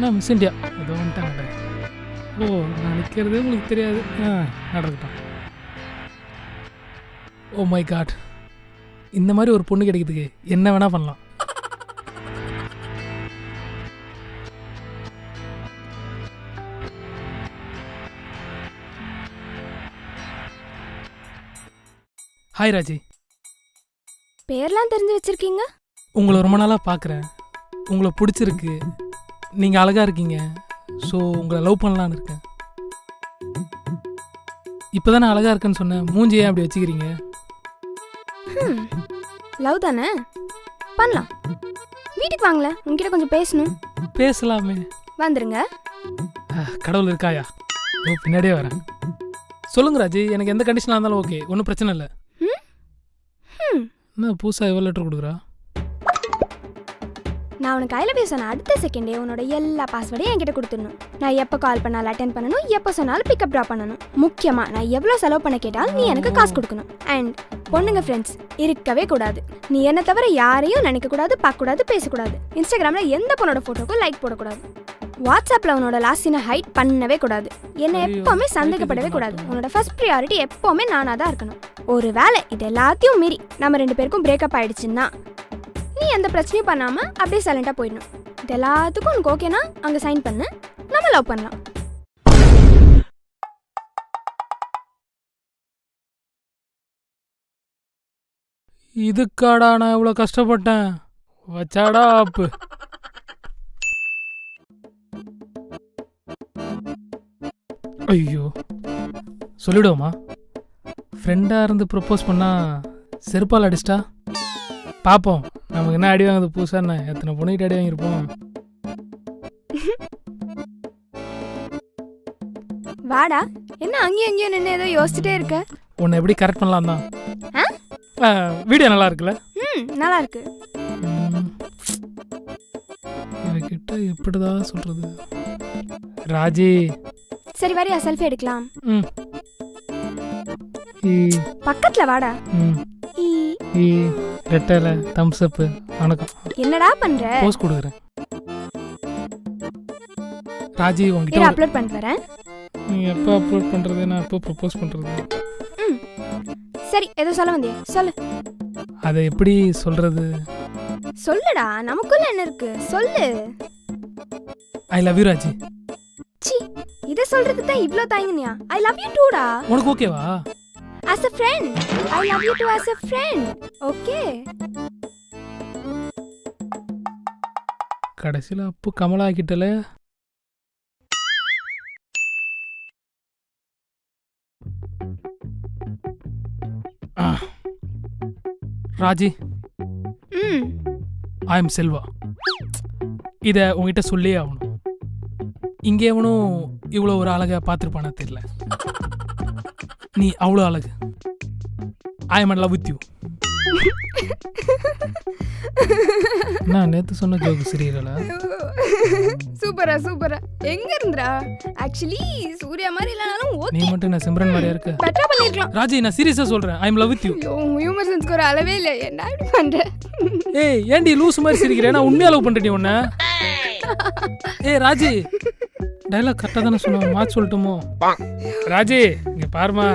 நான் miss India ஏதோ வந்துட்டாங்க ஓ நான் நிற்கிறது உங்களுக்கு தெரியாது. ஆ நடக்கட்டும் ஓ மை காட் இந்த மாதிரி ஒரு பொண்ணு கிடைக்கிறதுக்கு என்ன வேணால் பண்ணலாம். ஹாய் ராஜி பேர்லாம் தெரிஞ்சு வச்சிருக்கீங்க? உங்களை ரொம்ப நாளாக பார்க்குறேன் உங்களை பிடிச்சிருக்கு. நீங்கள் அழகாக இருக்கீங்க. ஸோ உங்களை லவ் பண்ணலான்னு இருக்கேன். இப்போ தானே அழகாக இருக்கேன்னு சொன்னேன். மூஞ்சி ஏன் அப்படி வச்சுக்கிறீங்க? லவ் தானே? பண்ணலாம். வீட்டுக்கு வாங்களே உங்ககிட்ட கொஞ்சம் பேசணும். பேசலாமே. வந்துருங்க. கடவுள் இருக்காயா? ஓ பின்னாடியே வரேன். சொல்லுங்க ராஜி எனக்கு எந்த கண்டிஷனாக இருந்தாலும் ஓகே ஒன்றும் பிரச்சனை இல்லை. என்ன புதுசாக எவ்வளோ லெட்டர் கொடுக்குறா? நான் உனக்கு ஐ லவ் யூ சொன்ன அடுத்த செகண்டே உன்னோட எல்லா பாஸ்வேர்டையும் என்கிட்ட கொடுத்துடணும். நான் எப்போ கால் பண்ணாலும் அட்டன் பண்ணணும் எப்போ சொன்னாலும் பிக்கப் ட்ராப் பண்ணணும். முக்கியமாக நான் எவ்வளோ செலவு பண்ண கேட்டாலும் நீ எனக்கு காசு கொடுக்கணும். அண்ட் பொண்ணுங்க ஃப்ரெண்ட்ஸ் இருக்கவே கூடாது. நீ என்ன தவிர யாரையும் நினைக்கக்கூடாது பார்க்கக்கூடாது பேசக்கூடாது. இன்ஸ்டாகிராமில் எந்த பொண்ணோட ஃபோட்டோக்கும் லைக் போடக்கூடாது. வாட்ஸ்அப்பில் உன்னோட லாஸ்ட் சீனை ஹைட் பண்ணவே கூடாது. என்னை எப்போவுமே சந்தேகப்படவே கூடாது. உன்னோட ஃபர்ஸ்ட் ப்ரியாரிட்டி எப்போவுமே நானாக தான் இருக்கணும். ஒரு வேளை இது எல்லாத்தையும் மீறி நம்ம ரெண்டு பேருக்கும் பிரேக்கப் ஆயிடுச்சுன்னா நீ எந்த பிரச்சனையும் பண்ணாம அப்படியே சைலண்டாக போயிடணும். இது எல்லாத்துக்கும் உனக்கு ஓகேனா அங்கே சைன் பண்ணு. நம்ம லவ் பண்ணலாம். இதுக்காடா நான் இவ்வளோ கஷ்டப்பட்டேன். வச்சாடா ஆப்பு ஐயோ. சொல்லிடுவோமா? ஃப்ரெண்டாக இருந்து ப்ரப்போஸ் பண்ணா செருப்பால் அடிச்சிட்டா? பார்ப்போம். நமக்கு என்ன அடி வாங்குது புதுசாக என்ன? எத்தனை பொண்ணுகிட்ட அடி வாங்கியிருப்போம்? வாடா. என்ன அங்கேயும் அங்கேயும் நின்று ஏதோ யோசிச்சுட்டே இருக்க? உன்னை எப்படி கரெக்ட் பண்ணலாம் தான். ஆ? வீடியோ நல்லா இருக்குல்ல? ம் நல்லா இருக்கு. இவகிட்ட எப்படிதான் சொல்றது? ராஜி. சரி வரியா செல்ஃபி எடுக்கலாம். ம். பக்கத்துல வாடா. ம். ஈ. ஈ. ரெட்டலை தம்ஸ் அப்பு வணக்கம். என்னடா பண்ற? போஸ் கொடுக்குறேன். ராஜி உங்ககிட்ட அப்லோட் பண்ணிட்டு வரேன். நீ எப்போ அப்லோட் பண்ணுறது நான் எப்போ ப்ரப்போஸ் பண்ணுறது ம். சரி ஏதோ சொல்ல வந்தியா. சொல்லு. அதை எப்படி சொல்கிறது சொல்லுடா நமக்குள்ள என்ன இருக்கு? சொல்லு. ஐ லவ் யூ ராஜி சி இத சொல்றதுக்கு தான் இவ்ளோ தயங்குனியா? ஐ லவ் யூ டூடா உனக்கு ஓகேவா as a friend. I love you too as a friend. Okay. கடைசியில் அப்பு கமலா கிட்டல. ராஜி. ம். ஐ எம் செல்வா இதை உங்ககிட்ட சொல்லியே ஆகணும். இங்கே எவனும் இவ்வளோ ஒரு அழகை பார்த்துருப்பானா தெரியல. நீ அவ்வளோ அழகு. I am love with you நான் நேற்று சொன்ன ஜோக்கு சிரியல சூப்பரா சூப்பரா. எங்க இருந்துடா? ஆக்சுவலி சூர்யா மாதிரி இல்லனாலும் நீ ஓகே மட்டும் நான் சிம்ரன் மாதிரியா இருக்க? பெட்டரா பண்ணிருக்கலாம். ராஜி நான் சீரியஸாக சொல்கிறேன் I am love with you humour சென்ஸ்க்கு ஒரு அளவே இல்லை. என்ன இப்படி பண்ற? ஏய் ஏன்டி லூஸ் மாதிரி சிரிக்கிறேன் நான் உண்மையாக லவ் பண்ணுறேன் உன்னை. ஏய் ராஜி. டைலாக் கரெக்டாக தானே சொன்னோம். மாற்றி சொல்லட்டுமோ? ராஜி இங்கே பாருமா.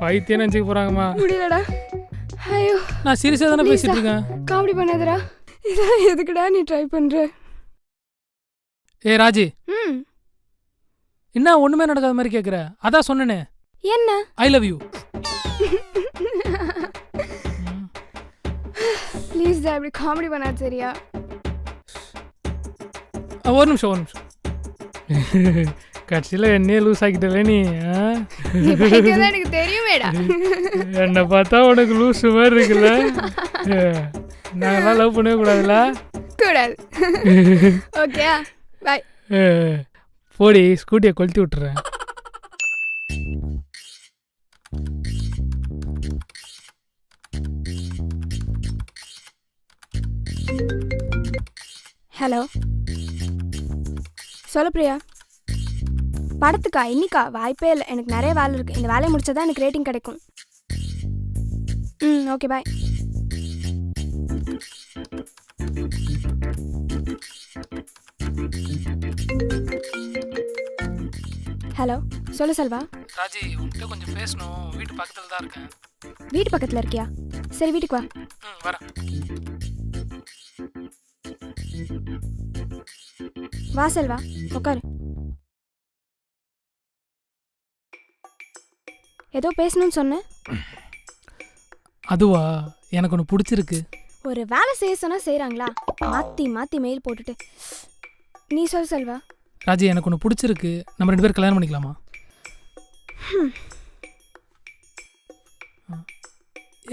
பைத்தியம் நினச்சிக்க போகிறாங்கம்மா முடியலடா. ஐயோ. நான் சீரியஸாக தானே பேசிட்டு இருக்கேன். காமெடி பண்ணாதடா. இதெல்லாம் எதுக்குடா நீ ட்ரை பண்ற? ஏய் ராஜி. ம். என்ன ஒன்றுமே நடக்காத மாதிரி கேட்குற அதான் சொன்னேனே. என்ன? ஐ லவ் யூ ப்ளீஸ் டா இப்படி காமெடி பண்ணாது சரியா? ஒரு நிமிஷம் ஒரு நிமிஷம். கடைசியில் என்னையே லூஸ் ஆக்கிட்டல நீ எனக்கு தெரியுமேடா. என்னை பார்த்தா உனக்கு லூஸ் மாதிரி இருக்குல்ல? நாங்களாம் லவ் பண்ணவே கூடாதுல்ல? கூடாது. ஓகே பாய் போடி ஸ்கூட்டியை கொளுத்தி விட்டுறேன். ஹலோ சொல்லு பிரியா. படத்துக்கா? இன்னிக்கா? வாய்ப்பே இல்லை. எனக்கு நிறைய வேலை இருக்குது இந்த வேலையை முடிச்சா தான் எனக்கு ரேட்டிங் கிடைக்கும். ம் ஓகே பாய் ஹலோ சொல்லு செல்வா. ராஜி உன்கிட்ட கொஞ்சம் பேசணும். வீட்டு பக்கத்தில் தான் இருக்கேன். வீட்டு பக்கத்தில் இருக்கியா? சரி வீட்டுக்கு வா. ம் வரேன். வா செல்வா. உட்காரு ஏதோ பேசணும்னு சொன்னேன் அதுவா? எனக்கு ஒன்று பிடிச்சிருக்கு. ஒரு வேலை செய்ய சொன்னா செய்கிறாங்களா மாற்றி மாற்றி மெயில் போட்டுட்டு. நீ சொல் செல்வா. ராஜி எனக்கு ஒன்று பிடிச்சிருக்கு. நம்ம ரெண்டு பேரும் கல்யாணம் பண்ணிக்கலாமா.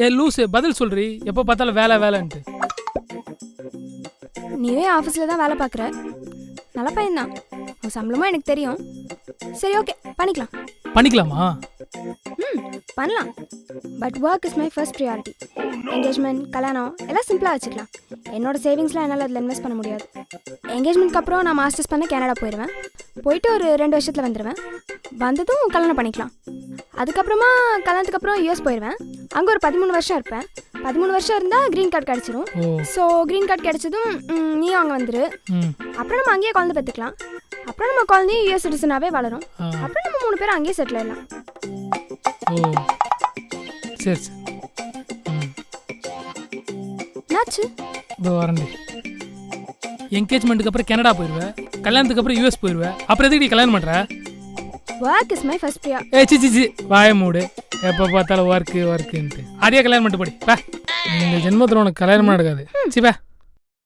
ஏ லூசு பதில் சொல்றி. எப்போ பார்த்தாலும் வேலை வேலைன்ட்டு. நீவே ஆஃபீஸில் தான் வேலை பார்க்குற. நல்ல பையன்தான். உன் சம்பளமும் எனக்கு தெரியும். சரி ஓகே பண்ணிக்கலாம். பண்ணிக்கலாமா? ம் பண்ணலாம். But work is my first priority engagement கல்யாணம் எல்லாம் சிம்பிளாக வச்சுக்கலாம். என்னோட சேவிங்ஸ்லாம் என்னால் அதில் இன்வெஸ்ட் பண்ண முடியாது. என்கேஜ்மெண்ட்க்கு அப்புறம் நான் மாஸ்டர்ஸ் பண்ண கனடா போயிடுவேன். போயிட்டு ஒரு ரெண்டு வருஷத்தில் வந்துடுவேன் வந்ததும் கல்யாணம் பண்ணிக்கலாம். அதுக்கப்புறமா கல்யாணத்துக்கு அப்புறம் யூஎஸ் போயிடுவேன். அங்கே ஒரு பதிமூணு வருஷம் இருப்பேன். பதிமூணு வருஷம் இருந்தால் க்ரீன் கார்டு கிடச்சிரும். ஸோ க்ரீன் கார்டு கிடச்சதும் நீயும் அங்கே வந்துரு. அப்புறம் நம்ம அங்கேயே குழந்தை பெற்றுக்கலாம் அப்புறம் நம்ம குழந்தையும் யூஎஸ் சிட்டிசனாகவே வளரும். அப்புறம் நம்ம மூணு பேரும் அங்கேயே செட்டில் ஆயிடலாம். ஓ. சரி சரி. என்னாச்சு? இதோ வரண்டி என்கேஜ்மெண்ட்டுக்கு அப்புறம் கனடா போயிடுவேன் கல்யாணத்துக்கு அப்புறம் யூஎஸ் போயிடுவேன் அப்புறம் எதுக்கு நீ கல்யாணம் பண்ணுற ஒர்க் இஸ் மை ஃபர்ஸ்ட் ப்ரியா ஏ சி சி வாய மூடு. எப்போ பார்த்தாலும் ஒர்க்கு ஒர்க்குன்ட்டு அதே கல்யாணம் பண்ணிட்டு போடி. பா. இந்த ஜென்மத்தில் உனக்கு கல்யாணம் நடக்காது. சி பா.